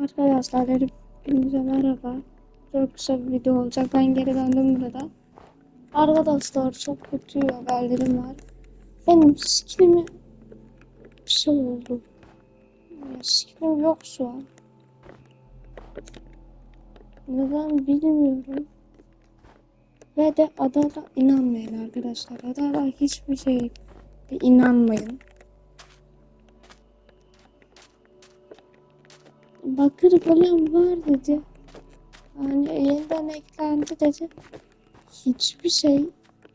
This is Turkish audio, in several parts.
Arkadaşlar hepinize merhaba. Çok kısa bir video olacak. Ben geri döndüm burada. Arkadaşlar çok kötü haberlerim var. Benim skinimi bir şey oldu. Ya, skinim yok şu an. Neden bilmiyorum. Ve de adada inanmayın arkadaşlar. Adada hiçbir şey inanmayın. Bakır golem var dedi. Yani yeniden eklendi dedi. Hiçbir şey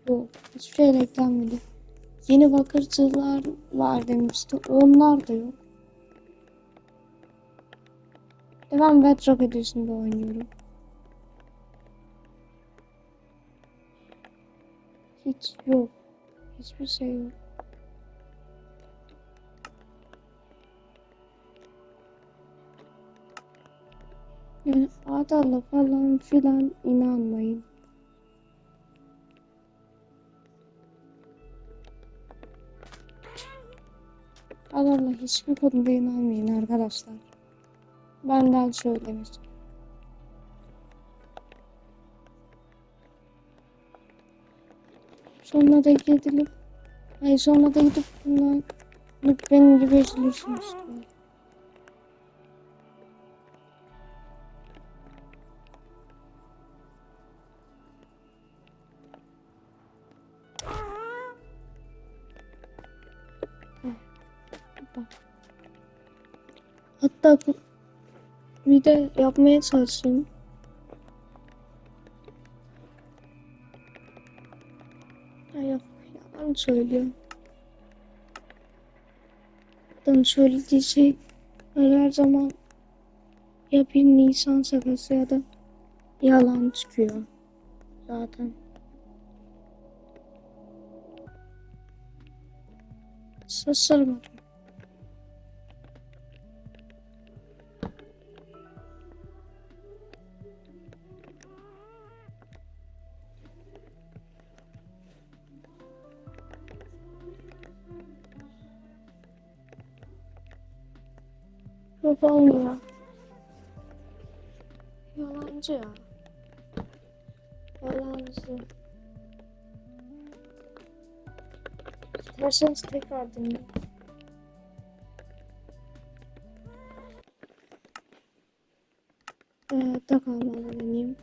yok. Hiçbir şey eklenmedi. Yeni bakırcılar var demişti. Onlar da yok. Ve Ben Bedrock Edition'da oynuyorum. Hiç yok. Hiçbir şey yok. Yani adala falan filan inanmayın. Adala hiçbir konuda inanmayın arkadaşlar. Benden söylemesi. Sonra da gidilip Ay sonra da gidip bunlar benim gibi üzülürsün Hatta bu bir de yapmaya çalışayım. Yok, yalan söylüyor. Adam söylediği şey her zaman ya bir Nisan şakası ya da yalan çıkıyor zaten. Şaşırmadım. Yok olmuyor. Yalancı ya. Yalancı. İsterseniz tekrar dinleyin. Ee, hayatta kalmalı deneyeyim.